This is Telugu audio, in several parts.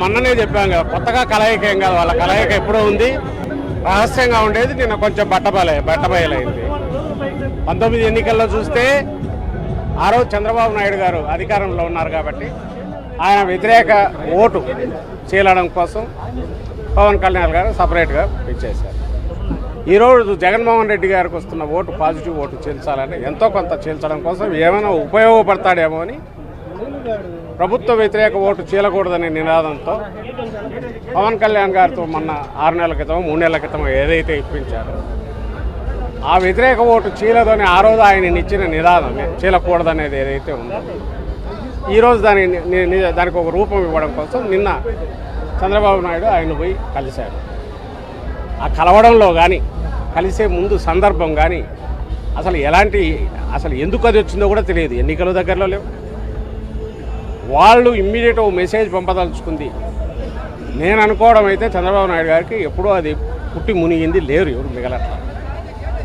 మొన్ననే చెప్పాం కదా కొత్తగా కలయిక ఏం కాదు వాళ్ళ కలయిక ఎప్పుడో ఉంది. రహస్యంగా ఉండేది నిన్న కొంచెం బట్టబయలే బట్టబయలైంది. పంతొమ్మిది ఎన్నికల్లో చూస్తే ఆ రోజు చంద్రబాబు నాయుడు గారు అధికారంలో ఉన్నారు కాబట్టి ఆయన వ్యతిరేక ఓటు చీలడం కోసం పవన్ కళ్యాణ్ గారు సపరేట్గా ఇచ్చేశారు. ఈరోజు జగన్మోహన్ రెడ్డి గారికి వస్తున్న ఓటు పాజిటివ్ ఓటు చీల్చాలని ఎంతో కొంత చీల్చడం కోసం ఏమైనా ఉపయోగపడతాడేమో అని ప్రభుత్వ వ్యతిరేక ఓటు చీలకూడదనే నినాదంతో పవన్ కళ్యాణ్ గారితో మొన్న ఆరు నెలల క్రితం మూడు నెలల క్రితం ఏదైతే ఇప్పించారో ఆ వ్యతిరేక ఓటు చీలదని ఆ రోజు ఆయన ఇచ్చిన నినాదం చీలకూడదనేది ఏదైతే ఉందో ఈరోజు దాని దానికి ఒక రూపం ఇవ్వడం కోసం నిన్న చంద్రబాబు నాయుడు ఆయన పోయి కలిశాడు ఆ కలవడంలో కానీ కలిసే ముందు సందర్భం కానీ అసలు ఎలాంటి అసలు ఎందుకు అది వచ్చిందో కూడా తెలియదు. ఎన్నికల దగ్గరలో లేవు. వాళ్ళు ఇమ్మీడియట్ మెసేజ్ పంపదలుచుకుంది. నేను అనుకోవడం అయితే చంద్రబాబు నాయుడు గారికి ఎప్పుడూ అది పుట్టి మునిగింది లేరు ఎవరు మిగలట్లా.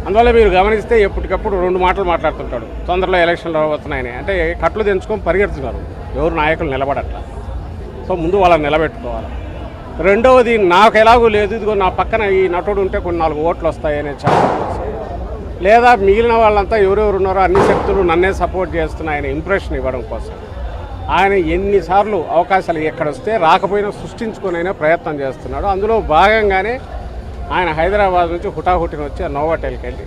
అందువల్ల మీరు గమనిస్తే ఎప్పటికప్పుడు రెండు మాటలు మాట్లాడుతుంటాడు. తొందరలో ఎలక్షన్లు రాబోతున్నాయని. అంటే కట్లు తెంచుకొని పరిగెడుతున్నారు. ఎవరు నాయకులు నిలబడట్లా. సో ముందు వాళ్ళని నిలబెట్టుకోవాలి. రెండవది నాకు ఎలాగూ లేదు ఇదిగో నా పక్కన ఈ నటుడు ఉంటే కొన్ని నాలుగు ఓట్లు వస్తాయనే చెప్పాలి లేదా మిగిలిన వాళ్ళంతా ఎవరెవరు ఉన్నారో అన్ని శక్తులు నన్నే సపోర్ట్ చేస్తున్నాయనే ఇంప్రెషన్ ఇవ్వడం కోసం. ఆయన ఎన్నిసార్లు అవకాశాలు ఎక్కడ వస్తే రాకపోయినా సృష్టించుకునైనా ప్రయత్నం చేస్తున్నాడు. అందులో భాగంగానే ఆయన హైదరాబాద్ నుంచి హుటాహుటిన వచ్చి ఆ నోవాటెల్కి వెళ్ళి.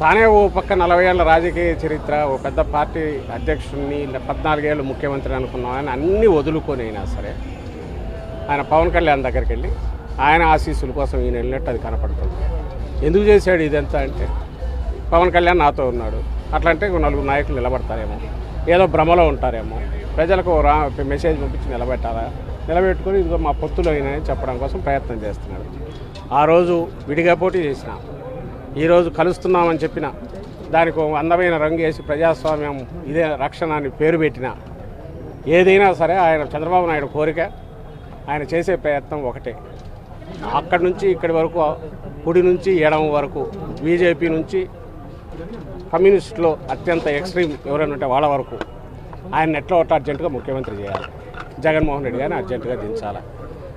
తానే ఓ పక్క నలభై ఏళ్ళ రాజకీయ చరిత్ర ఓ పెద్ద పార్టీ అధ్యక్షుడిని ఇలా పద్నాలుగేళ్ళు ముఖ్యమంత్రి అనుకున్నాం ఆయన అన్నీ వదులుకొని అయినా సరే ఆయన పవన్ కళ్యాణ్ దగ్గరికి వెళ్ళి ఆయన ఆశీస్సుల కోసం ఈయన వెళ్ళినట్టు అది కనపడుతుంది. ఎందుకు చేశాడు ఇదంతా అంటే పవన్ కళ్యాణ్ నాతో ఉన్నాడు. అట్లా అంటే నలుగురు నాయకులు నిలబడతారేమో. ఏదో భ్రమలో ఉంటారేమో. ప్రజలకు రా మెసేజ్ పంపించి నిలబెట్టాలా? నిలబెట్టుకొని ఇదిగో మా పొత్తులు అయినాయని చెప్పడం కోసం ప్రయత్నం చేస్తున్నాడు ఆ రోజు విడిగా పోటీ చేసిన. ఈరోజు కలుస్తున్నామని చెప్పిన. దానికి అందమైన రంగు వేసి ప్రజాస్వామ్యం ఇదే రక్షణ అని పేరు పెట్టిన. ఏదైనా సరే ఆయన చంద్రబాబు నాయుడు కోరిక ఆయన చేసే ప్రయత్నం ఒకటే. అక్కడి నుంచి ఇక్కడి వరకు కుడి నుంచి ఎడమ వరకు బీజేపీ నుంచి కమ్యూనిస్టులో అత్యంత ఎక్స్ట్రీమ్ ఎవరైనా ఉంటే వాళ్ళ వరకు ఆయన ఎట్లా ఒకటి అర్జెంటుగా ముఖ్యమంత్రి చేయాలి? జగన్మోహన్ రెడ్డి గారిని అర్జెంటుగా దించాలి?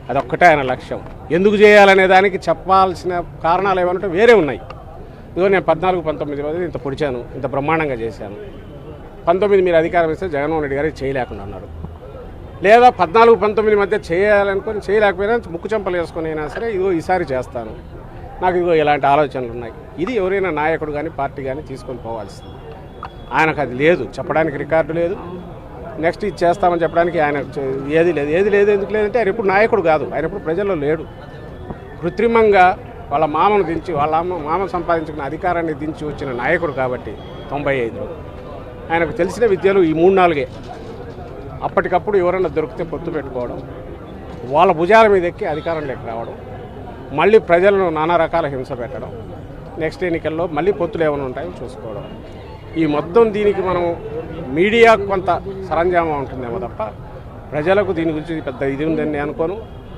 అదొక్కటే ఆయన లక్ష్యం. ఎందుకు చేయాలనే దానికి చెప్పాల్సిన కారణాలు ఏమంటే వేరే ఉన్నాయి. ఇదిగో నేను పద్నాలుగు పంతొమ్మిది రోజులు ఇంత పొడిచాను ఇంత బ్రహ్మాండంగా చేశాను. పంతొమ్మిది మీరు అధికారం ఇస్తే జగన్మోహన్ రెడ్డి గారికి చేయలేకుండా ఉన్నారు లేదా పద్నాలుగు పంతొమ్మిది మధ్య చేయాలనుకొని చేయలేకపోయినా ముక్కు చెంపలు వేసుకొని అయినా సరే ఇదిగో ఈసారి చేస్తాను. నాకు ఇదిగో ఇలాంటి ఆలోచనలు ఉన్నాయి. ఇది ఎవరైనా నాయకుడు కానీ పార్టీ కానీ తీసుకొని పోవాల్సింది. ఆయనకు అది లేదు. చెప్పడానికి రికార్డు లేదు. నెక్స్ట్ ఇది చేస్తామని చెప్పడానికి ఆయన ఏది లేదు. ఏది లేదు ఎందుకు లేదంటే ఆయన ఎప్పుడు నాయకుడు కాదు. ఆయన ఎప్పుడు ప్రజల్లో లేడు. కృత్రిమంగా వాళ్ళ మామను దించి వాళ్ళ అమ్మ మామ సంపాదించుకున్న అధికారాన్ని దించి వచ్చిన నాయకుడు కాబట్టి తొంభై ఐదులో ఆయనకు తెలిసిన విద్యలు ఈ మూడు నాలుగే. అప్పటికప్పుడు ఎవరైనా దొరికితే పొత్తు పెట్టుకోవడం వాళ్ళ భుజాల మీద ఎక్కి అధికారంలోకి రావడం మళ్ళీ ప్రజలను నానా రకాల హింస పెట్టడం నెక్స్ట్ ఎన్నికల్లో మళ్ళీ పొత్తులు ఏమైనా ఉంటాయో చూసుకోవడం. ఈ మొత్తం దీనికి మనం మీడియా కొంత సరంజామా ఉంటుందేమో తప్ప ప్రజలకు దీని గురించి పెద్ద ఇది ఉందని అనుకోను.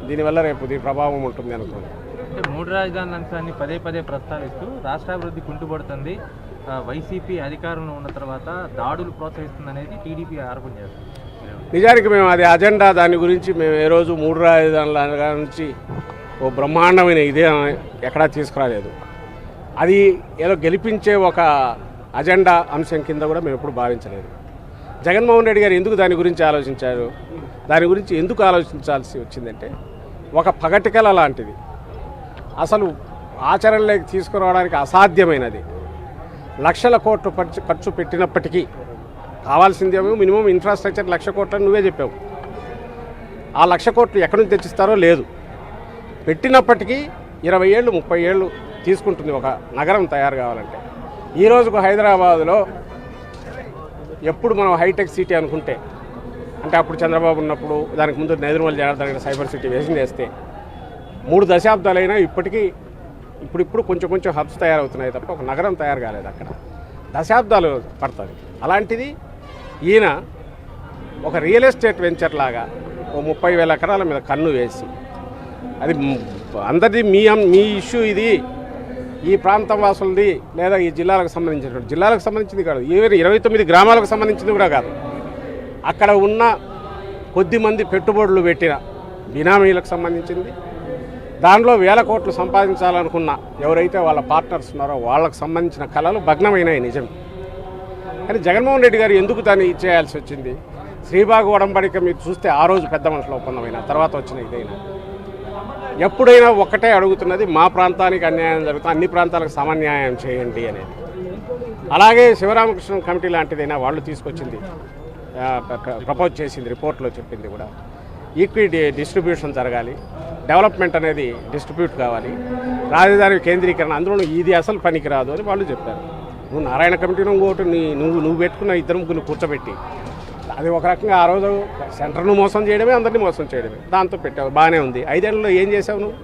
దీనివల్ల రేపు దీని ప్రభావం ఉంటుంది అనుకోను. మూడు రాజధానుల అంశాన్ని పదే పదే ప్రస్తావిస్తూ రాష్ట్రాభివృద్ధి కుంటుపడుతుంది. వైసీపీ అధికారంలో ఉన్న తర్వాత దాడులు ప్రోత్సహిస్తుంది అనేది టీడీపీ ఆరోపణ చేస్తుంది. నిజానికి మేము అది అజెండా. దాని గురించి మేము ఏ రోజు మూడు రాజధానుల నుంచి ఓ బ్రహ్మాండమైన ఇదే ఎక్కడా తీసుకురాలేదు. అది ఏదో గెలిపించే ఒక అజెండా అంశం కింద కూడా మేము ఎప్పుడు భావించలేదు. జగన్మోహన్ రెడ్డి గారు ఎందుకు దాని గురించి ఆలోచించారు? దాని గురించి ఎందుకు ఆలోచించాల్సి వచ్చిందంటే ఒక పగటికల లాంటిది. అసలు ఆచరణలోకి తీసుకురావడానికి అసాధ్యమైనది. లక్షల కోట్లు ఖర్చు ఖర్చు పెట్టినప్పటికీ కావాల్సిందేమో మినిమం ఇన్ఫ్రాస్ట్రక్చర్ లక్ష కోట్లని నువ్వే చెప్పావు. ఆ లక్ష కోట్లు ఎక్కడి నుంచి తెచ్చిస్తారో లేదు. పెట్టినప్పటికీ ఇరవై ఏళ్ళు ముప్పై ఏళ్ళు తీసుకుంటుంది ఒక నగరం తయారు కావాలంటే. ఈరోజుకు హైదరాబాదులో ఎప్పుడు మనం హైటెక్ సిటీ అనుకుంటే అంటే అప్పుడు చంద్రబాబు ఉన్నప్పుడు దానికి ముందు నెదురుమల్ జనార్దన్ సైబర్ సిటీ వేసింది వేస్తే మూడు దశాబ్దాలైనా ఇప్పటికీ ఇప్పుడిప్పుడు కొంచెం కొంచెం హబ్స్ తయారవుతున్నాయి తప్ప ఒక నగరం తయారు కాలేదు అక్కడ. దశాబ్దాలు పడుతుంది. అలాంటిది ఈయన ఒక రియల్ ఎస్టేట్ వెంచర్ లాగా ఓ ముప్పై వేల ఎకరాల మీద కన్ను వేసి అది అందరిది మీ మీ ఇష్యూ ఇది. ఈ ప్రాంతం వాసులది లేదా ఈ జిల్లాలకు సంబంధించిన జిల్లాలకు సంబంధించింది కాదు ఈవెన్ ఇరవై తొమ్మిది గ్రామాలకు సంబంధించింది కూడా కాదు. అక్కడ ఉన్న కొద్ది మంది పెట్టుబడులు పెట్టిన బినామీలకు సంబంధించింది. దానిలో వేల కోట్లు సంపాదించాలనుకున్న ఎవరైతే వాళ్ళ పార్ట్నర్స్ ఉన్నారో వాళ్ళకు సంబంధించిన కళలు భగ్నమైనాయి నిజం కానీ జగన్మోహన్ రెడ్డి గారు ఎందుకు దాన్ని ఇచ్చేయాల్సి వచ్చింది? శ్రీబాగు ఒడంబడిక మీరు చూస్తే ఆ రోజు పెద్ద మనుషుల ఒప్పందమైన తర్వాత వచ్చిన ఇదైనా. ఎప్పుడైనా ఒక్కటే అడుగుతున్నది మా ప్రాంతానికి అన్యాయం జరుగుతుంది అన్ని ప్రాంతాలకు సమన్యాయం చేయండి అనేది. అలాగే శివరామకృష్ణ కమిటీ లాంటిదైనా వాళ్ళు తీసుకొచ్చింది ప్రపోజ్ చేసింది రిపోర్ట్లో చెప్పింది కూడా. ఈక్విటీ డిస్ట్రిబ్యూషన్ జరగాలి డెవలప్మెంట్ అనేది డిస్ట్రిబ్యూట్ కావాలి రాజధాని కేంద్రీకరణ అందులో ఇది అసలు పనికి రాదు అని వాళ్ళు చెప్పారు. నువ్వు నారాయణ కమిటీలో ఇంకోటి నువ్వు నువ్వు పెట్టుకున్న ఇద్దరు ముగ్గురు కూర్చోబెట్టి అది ఒక రకంగా ఆ రోజు సెంటర్ను మోసం చేయడమే అందరినీ మోసం చేయడమే. దాంతో పెట్టావు బాగానే ఉంది. ఐదేళ్ళలో ఏం చేసావు నువ్వు?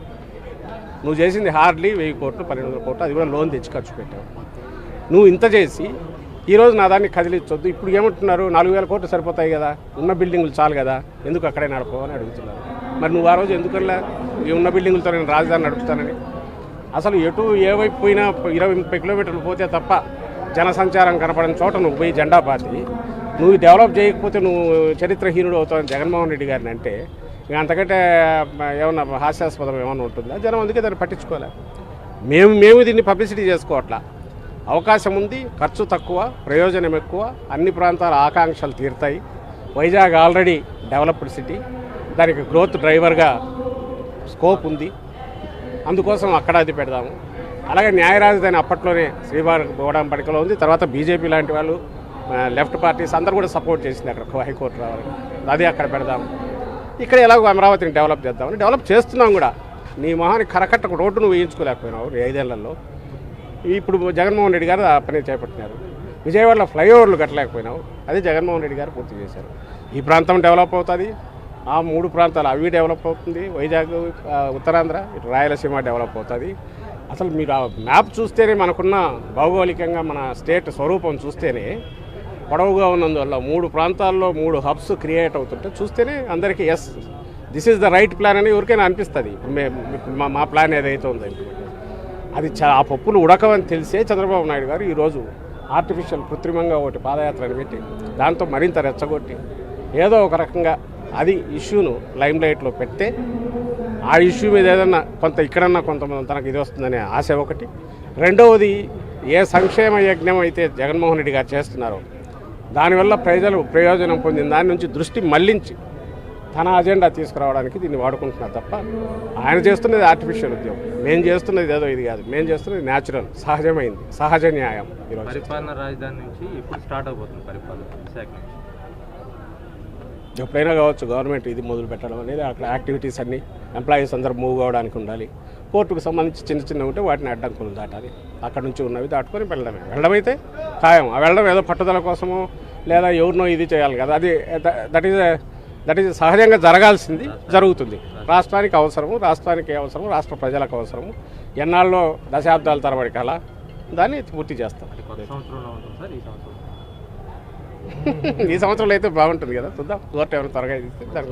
నువ్వు చేసింది హార్డ్లీ వెయ్యి కోట్లు పన్నెండు వందల కోట్లు అది కూడా లోన్ తెచ్చి ఖర్చు పెట్టావు. నువ్వు ఇంత చేసి ఈరోజు నా దాన్ని కదిలించొద్దు. ఇప్పుడు ఏమంటున్నారు? నాలుగు వేల కోట్లు సరిపోతాయి కదా. ఉన్న బిల్డింగులు చాలు కదా. ఎందుకు అక్కడే నడపవని అని అడుగుతున్నారు. మరి నువ్వు ఆ రోజు ఎందుకల్లా ఈ ఉన్న బిల్డింగులతో నేను రాజధాని నడుపుతానని. అసలు ఎటు ఏ వైపు పోయినా ఇరవై ముప్పై కిలోమీటర్లు పోతే తప్ప జనసంచారం కనపడని చోట నువ్వు పోయి జెండా పాతి నువ్వు డెవలప్ చేయకపోతే నువ్వు చరిత్రహీనుడు అవుతావు జగన్మోహన్ రెడ్డి గారిని అంటే ఇంకా అంతకంటే ఏమన్నా హాస్యాస్పదం ఏమన్నా ఉంటుందా? జనం అందుకే దాన్ని పట్టించుకోలే. మేము మేము దీన్ని పబ్లిసిటీ చేసుకోవట్లా. అవకాశం ఉంది ఖర్చు తక్కువ ప్రయోజనం ఎక్కువ అన్ని ప్రాంతాల ఆకాంక్షలు తీరుతాయి. వైజాగ్ ఆల్రెడీ డెవలప్డ్ సిటీ దానికి గ్రోత్ డ్రైవర్గా స్కోప్ ఉంది. అందుకోసం అక్కడ అది పెడదాము. అలాగే న్యాయ రాజధాని అప్పట్లోనే శ్రీవారి బోడంపడికలో ఉంది. తర్వాత బీజేపీ లాంటి వాళ్ళు లెఫ్ట్ పార్టీస్ అందరూ కూడా సపోర్ట్ చేసింది అక్కడ హైకోర్టు రావాలి. అది అక్కడ పెడదాం. ఇక్కడ ఎలాగో అమరావతిని డెవలప్ చేద్దామని డెవలప్ చేస్తున్నాం కూడా. నీ మొహాన్ని కరకట్ట రోడ్డు నువ్వు వేయించుకోలేకపోయినావు ఐదేళ్ళలో. ఇప్పుడు జగన్మోహన్ రెడ్డి గారు ఆ పని చేపట్టినారు. విజయవాడలో ఫ్లైఓవర్లు కట్టలేకపోయినావు. అదే జగన్మోహన్ రెడ్డి గారు పూర్తి చేశారు. ఈ ప్రాంతం డెవలప్ అవుతుంది. ఆ మూడు ప్రాంతాలు అవి డెవలప్ అవుతుంది. వైజాగ్ ఉత్తరాంధ్ర ఇటు రాయలసీమ డెవలప్ అవుతుంది. అసలు మీరు ఆ మ్యాప్ చూస్తేనే మనకున్న భౌగోళికంగా మన స్టేట్ స్వరూపం చూస్తేనే పొడవుగా ఉన్నందువల్ల మూడు ప్రాంతాల్లో మూడు హబ్స్ క్రియేట్ అవుతుంటే చూస్తేనే అందరికీ yes this is the right plan అని ఎవరికైనా అనిపిస్తుంది. ఇప్పుడు మా మా ప్లాన్ ఏదైతే ఉందో అది చా ఆ పప్పులు ఉడకవని తెలిసే చంద్రబాబు నాయుడు గారు ఈరోజు ఆర్టిఫిషియల్ కృత్రిమంగా ఒకటి పాదయాత్రను పెట్టి దాంతో మరింత రెచ్చగొట్టి ఏదో ఒక రకంగా అది ఇష్యూను లైమ్ లైట్లో పెడితే ఆ ఇష్యూ మీద ఏదన్నా కొంత ఇక్కడన్నా కొంతమంది తనకు ఇది వస్తుందనే ఆశ ఒకటి. రెండవది ఏ సంక్షేమ యజ్ఞం అయితే జగన్మోహన్ రెడ్డి గారు చేస్తున్నారో దానివల్ల ప్రజలు ప్రయోజనం పొందిన దాని నుంచి దృష్టి మళ్ళించి తన అజెండా తీసుకురావడానికి దీన్ని వాడుకుంటున్నారు తప్ప ఆయన చేస్తున్నది ఆర్టిఫిషియల్ ఉద్యోగం. మేము చేస్తున్నది ఏదో ఇది కాదు. మేము చేస్తున్నది న్యాచురల్ సహజమైంది సహజ న్యాయం ఈరోజు పరిపాలన రాజధాని నుంచి ఎప్పుడు స్టార్ట్ అవబోతుంది పరిపాలన విశాఖ నుంచి? ఎప్పుడైనా కావచ్చు గవర్నమెంట్ ఇది మొదలు పెట్టడం అనేది అక్కడ యాక్టివిటీస్ అన్ని ఎంప్లాయీస్ అందరూ మూవ్ అవ్వడానికి ఉండాలి. కోర్టుకు సంబంధించి చిన్న చిన్న ఉంటే వాటిని అడ్డంకులు దాటాలి. అక్కడ నుంచి ఉన్నవి దాటుకొని వెళ్ళడమే. వెళ్ళడం అయితే ఖాయం. ఆ వెళ్ళడం ఏదో పట్టుదల కోసమో లేదా ఎవరినో ఇది చేయాలి కదా. అది దట్ ఈజ్ దట్ ఈజ్ సహజంగా జరగాల్సింది జరుగుతుంది. రాష్ట్రానికి అవసరము రాష్ట్రానికి అవసరము రాష్ట్ర ప్రజలకు అవసరము. ఎన్నాళ్ళలో దశాబ్దాల తరబడి కల దాన్ని పూర్తి చేస్తాం. అది కొత్త సంవత్సరంలో ఉంటుంది సార్ ఈ సంవత్సరం? ఈ సంవత్సరంలో అయితే బాగుంటుంది కదా చూద్దాం. కోర్టు ఏమైనా త్వరగా ఇస్తే దానికి